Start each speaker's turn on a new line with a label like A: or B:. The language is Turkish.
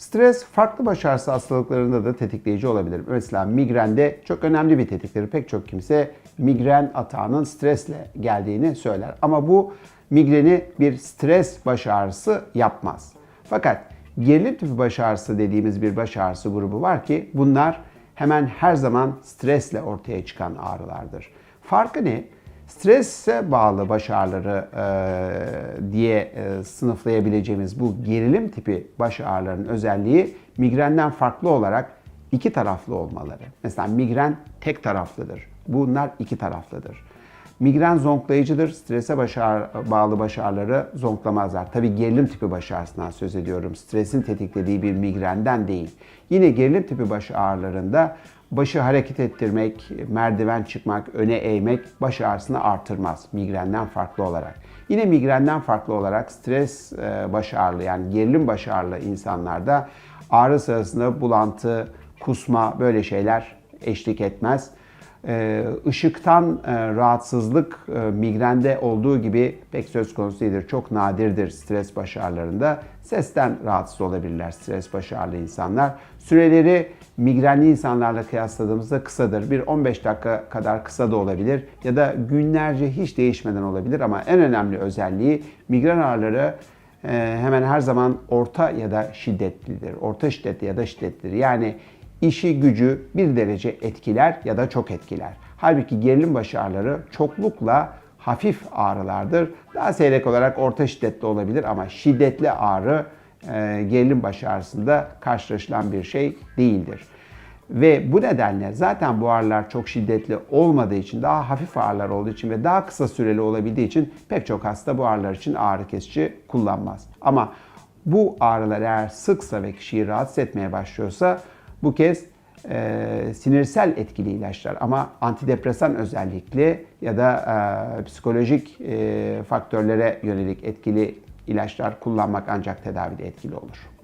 A: Stres farklı baş ağrısı hastalıklarında da tetikleyici olabilir. Mesela migrende çok önemli bir tetikleri. Pek çok kimse migren atağının stresle geldiğini söyler. Ama bu migreni bir stres baş ağrısı yapmaz. Fakat gerilim tipi baş ağrısı dediğimiz bir baş ağrısı grubu var ki bunlar hemen her zaman stresle ortaya çıkan ağrılardır. Farkı ne? Strese bağlı baş ağrıları e, diye e, sınıflayabileceğimiz bu gerilim tipi baş ağrılarının özelliği migrenden farklı olarak iki taraflı olmaları. Mesela migren tek taraflıdır. Bunlar iki taraflıdır. Migren zonklayıcıdır. Strese baş ağrı- bağlı baş ağrıları zonklamazlar. Tabii gerilim tipi baş ağrısından söz ediyorum. Stresin tetiklediği bir migrenden değil. Yine gerilim tipi baş ağrılarında başı hareket ettirmek, merdiven çıkmak, öne eğmek baş ağrısını artırmaz migrenden farklı olarak. Yine migrenden farklı olarak stres e, baş ağrılı yani gerilim baş ağrılı insanlarda ağrı sırasında bulantı, kusma böyle şeyler eşlik etmez. Ee, ışıktan e, rahatsızlık e, migrende olduğu gibi pek söz konusu değildir. Çok nadirdir stres baş ağrılarında. Sesten rahatsız olabilirler stres baş ağrılı insanlar. Süreleri migrenli insanlarla kıyasladığımızda kısadır. Bir 15 dakika kadar kısa da olabilir ya da günlerce hiç değişmeden olabilir ama en önemli özelliği migren ağrıları e, hemen her zaman orta ya da şiddetlidir. Orta şiddetli ya da şiddetlidir. Yani işi gücü bir derece etkiler ya da çok etkiler. Halbuki gerilim baş ağrıları çoklukla hafif ağrılardır. Daha seyrek olarak orta şiddetli olabilir ama şiddetli ağrı e, gerilim baş ağrısında karşılaşılan bir şey değildir. Ve bu nedenle zaten bu ağrılar çok şiddetli olmadığı için, daha hafif ağrılar olduğu için ve daha kısa süreli olabildiği için pek çok hasta bu ağrılar için ağrı kesici kullanmaz. Ama bu ağrılar eğer sıksa ve kişiyi rahatsız etmeye başlıyorsa bu kez e, sinirsel etkili ilaçlar ama antidepresan özellikle ya da e, psikolojik e, faktörlere yönelik etkili ilaçlar kullanmak ancak tedavide etkili olur.